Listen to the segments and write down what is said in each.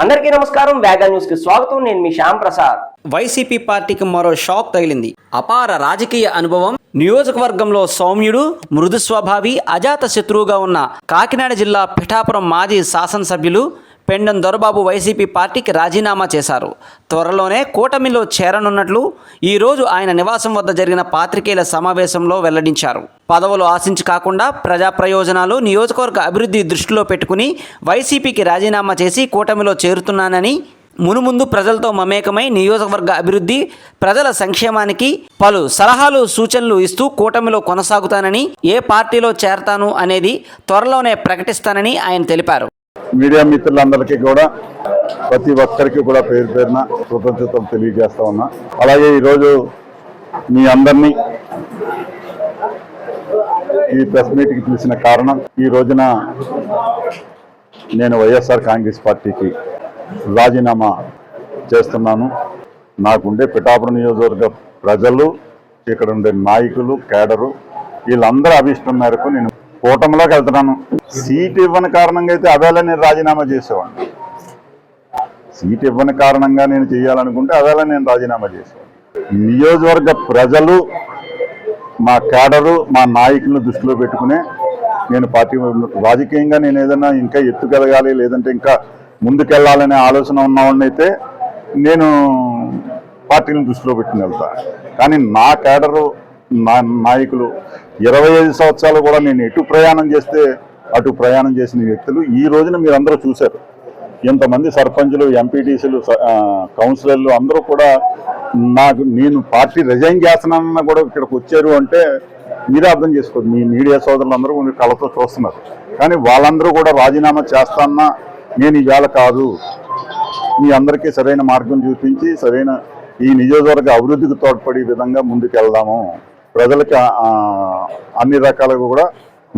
అందరికీ నమస్కారం వేగా న్యూస్కి స్వాగతం. నేను మీ శ్యామ్ ప్రసాద్. వైసీపీ పార్టీకి మరో షాక్ తగిలింది. అపార రాజకీయ అనుభవం నియోజకవర్గంలో సౌమ్యుడు మృదు స్వభావి అజాత శత్రువుగా ఉన్న కాకినాడ జిల్లా పిఠాపురం మాజీ శాసనసభ్యులు పెండం దొరబాబు వైసీపీ పార్టీకి రాజీనామా చేశారు. త్వరలోనే కూటమిలో చేరనున్నట్లు ఈరోజు ఆయన నివాసం వద్ద జరిగిన పాత్రికేయుల సమావేశంలో వెల్లడించారు. పదవులు ఆశించి కాకుండా ప్రజా ప్రయోజనాలు నియోజకవర్గ అభివృద్ధి దృష్టిలో పెట్టుకుని వైసీపీకి రాజీనామా చేసి కూటమిలో చేరుతున్నానని మునుముందు ప్రజలతో మమేకమై నియోజకవర్గ అభివృద్ధి ప్రజల సంక్షేమానికి పలు సలహాలు సూచనలు ఇస్తూ కూటమిలో కొనసాగుతానని ఏ పార్టీలో చేరతాను అనేది త్వరలోనే ప్రకటిస్తానని ఆయన తెలిపారు. మీడియా మిత్రులందరికీ కూడా ప్రతి ఒక్కరికి కూడా పేరు పేరున కృతజ్ఞతలు తెలియజేస్తా ఉన్నా. అలాగే ఈరోజు మీ అందరినీ ఈ ప్రెస్ మీట్కి పిలిచిన కారణం ఈ రోజున నేను వైఎస్ఆర్ కాంగ్రెస్ పార్టీకి రాజీనామా చేస్తున్నాను. నాకుండే పిఠాపురం నియోజకవర్గ ప్రజలు ఇక్కడ ఉండే నాయకులు కేడరు వీళ్ళందరూ అభిష్టం మేరకు నేను కూటమిలోకి వెళ్తున్నాను. సీట్ ఇవ్వని కారణంగా అయితే అవేళ నేను రాజీనామా చేసేవాడిని. సీట్ ఇవ్వని కారణంగా నేను చేయాలనుకుంటే అవేళ నేను రాజీనామా చేసేవాడిని. నియోజకవర్గ ప్రజలు మా కేడరు మా నాయకులను దృష్టిలో పెట్టుకునే నేను పార్టీ రాజకీయంగా నేను ఏదైనా ఇంకా ఎత్తుకెదగాలి లేదంటే ఇంకా ముందుకెళ్ళాలనే ఆలోచన ఉన్నవాడిని అయితే నేను పార్టీని దృష్టిలో పెట్టుకుని వెళ్తా. కానీ నా కేడరు నాయకులు ఇరవై ఐదు సంవత్సరాలు కూడా నేను ఎటు ప్రయాణం చేస్తే అటు ప్రయాణం చేసిన వ్యక్తులు ఈ రోజున మీరందరూ చూశారు. ఇంతమంది సర్పంచులు ఎంపీటీసీలు కౌన్సిలర్లు అందరూ కూడా నాకు నేను పార్టీ రిజైన్ చేస్తున్నానన్న కూడా ఇక్కడికి వచ్చారు అంటే మీరే అర్థం చేసుకోండి. మీ మీడియా సోదరులందరూ మీరు కళతో చూస్తున్నారు. కానీ వాళ్ళందరూ కూడా రాజీనామా చేస్తాన్నా నేను ఇవాళ కాదు. మీ అందరికీ సరైన మార్గం చూపించి సరైన ఈ నియోజకవర్గ అభివృద్ధికి తోడ్పడే విధంగా ముందుకెళ్దాము. ప్రజలకి అన్ని రకాలుగా కూడా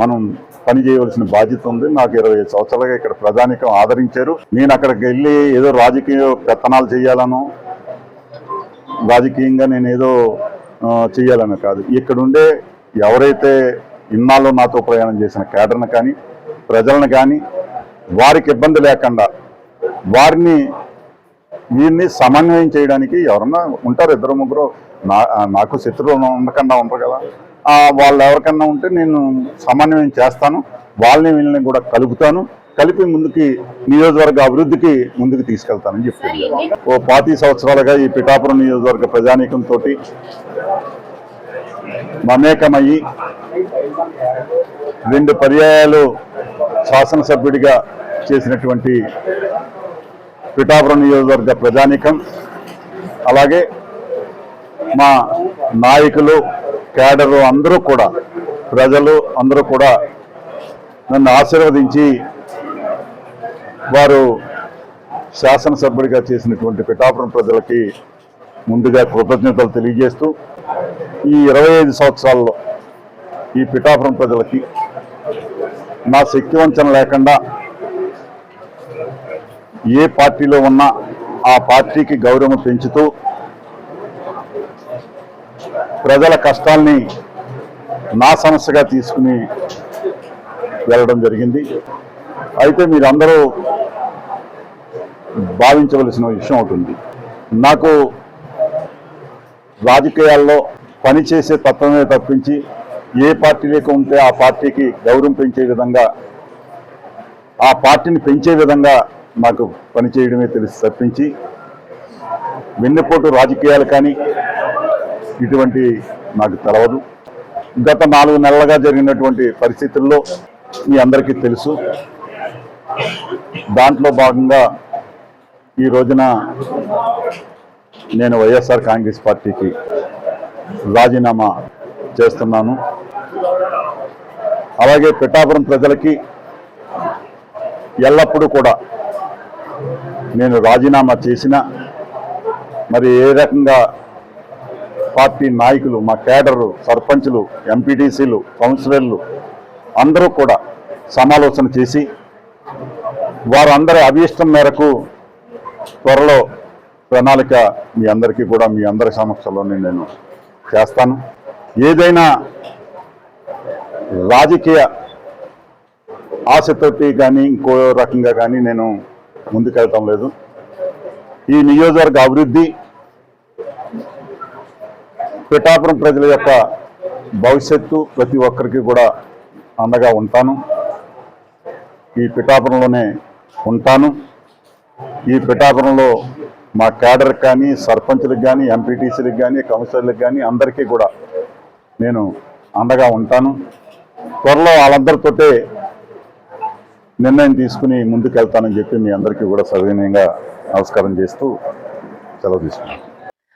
మనం పని చేయవలసిన బాధ్యత ఉంది. నాకు ఇరవై ఐదు సంవత్సరాలుగా ఇక్కడ ప్రజానికం ఆదరించారు. నేను అక్కడికి వెళ్ళి ఏదో రాజకీయ పెత్తనాలు చేయాలను రాజకీయంగా నేను ఏదో చేయాలని కాదు. ఇక్కడుండే ఎవరైతే ఇన్నాళ్ళు నాతో ప్రయాణం చేసిన కేడర్ను కానీ ప్రజలను కానీ వారికి ఇబ్బంది లేకుండా వారిని వీరిని సమన్వయం చేయడానికి ఎవరన్నా ఉంటారు? ఇద్దరు ముగ్గురు నా నాకు శత్రువులు ఉండకుండా ఉంటారు కదా. వాళ్ళు ఎవరికన్నా ఉంటే నేను సమన్వయం చేస్తాను. వాళ్ళని వీళ్ళని కూడా కలుపుతాను. కలిపి ముందుకి నియోజకవర్గ అభివృద్ధికి ముందుకు తీసుకెళ్తానని చెప్తుంది. ఓ పాతి సంవత్సరాలుగా ఈ పిఠాపురం నియోజకవర్గ ప్రజానీకంతో మమేకమయ్యి రెండు పర్యాయాలు శాసనసభ్యుడిగా చేసినటువంటి పిఠాపురం నియోజకవర్గ ప్రజానీకం అలాగే మా నాయకులు కేడర్లు అందరూ కూడా ప్రజలు అందరూ కూడా నన్ను ఆశీర్వదించి వారు శాసనసభ్యుడిగా చేసినటువంటి పిఠాపురం ప్రజలకి ముందుగా కృతజ్ఞతలు తెలియజేస్తూ ఈ ఇరవై ఐదు సంవత్సరాల్లో ఈ పిఠాపురం ప్రజలకి నా శక్తివంచన లేకుండా ఏ పార్టీలో ఉన్నా ఆ పార్టీకి గౌరవం పెంచుతూ ప్రజల కష్టాల్ని నా సమస్యగా తీసుకుని వెళ్ళడం జరిగింది. అయితే మీరందరూ భావించవలసిన విషయం అవుతుంది నాకు రాజకీయాల్లో పనిచేసే తత్వమే తప్పించి ఏ పార్టీలోకి ఉంటే ఆ పార్టీకి గౌరవం పెంచే విధంగా ఆ పార్టీని పెంచే విధంగా నాకు పనిచేయడమే తెలిసి తప్పించి వెన్నెపోటు రాజకీయాలు కానీ ఇటువంటి నాకు తెలవదు. గత నాలుగు నెలలుగా జరిగినటువంటి పరిస్థితుల్లో మీ అందరికీ తెలుసు. దాంట్లో భాగంగా ఈ రోజున నేను వైఎస్ఆర్ కాంగ్రెస్ పార్టీకి రాజీనామా చేస్తున్నాను. అలాగే పిఠాపురం ప్రజలకి ఎల్లప్పుడూ కూడా నేను రాజీనామా చేసిన మరి ఏ రకంగా పార్టీ నాయకులు మా కేడర్లు సర్పంచ్లు ఎంపీటీసీలు కౌన్సిలర్లు అందరూ కూడా సమాలోచన చేసి వారందరి అభీష్టం మేరకు త్వరలో ప్రణాళిక మీ అందరికీ కూడా మీ అందరి సమక్షంలోనే నేను చేస్తాను. ఏదైనా రాజకీయ ఆశతోటి కానీ ఇంకో రకంగా కానీ నేను ముందుకెళ్తాం లేదు. ఈ నియోజకవర్గ అభివృద్ధి పిఠాపురం ప్రజల యొక్క భవిష్యత్తు ప్రతి ఒక్కరికి కూడా అండగా ఉంటాను. ఈ పిఠాపురంలోనే ఉంటాను. ఈ పిఠాపురంలో మా క్యాడర్కి కానీ సర్పంచ్లకు కానీ ఎంపీటీసీలకు కానీ కౌన్సిలర్లకు కానీ అందరికీ కూడా నేను అండగా ఉంటాను. త్వరలో వాళ్ళందరితోటే నిర్ణయం తీసుకుని ముందుకెళ్తానని చెప్పి మీ అందరికీ కూడా సవినయంగా నమస్కారం చేస్తూ సెలవు తీసుకున్నాను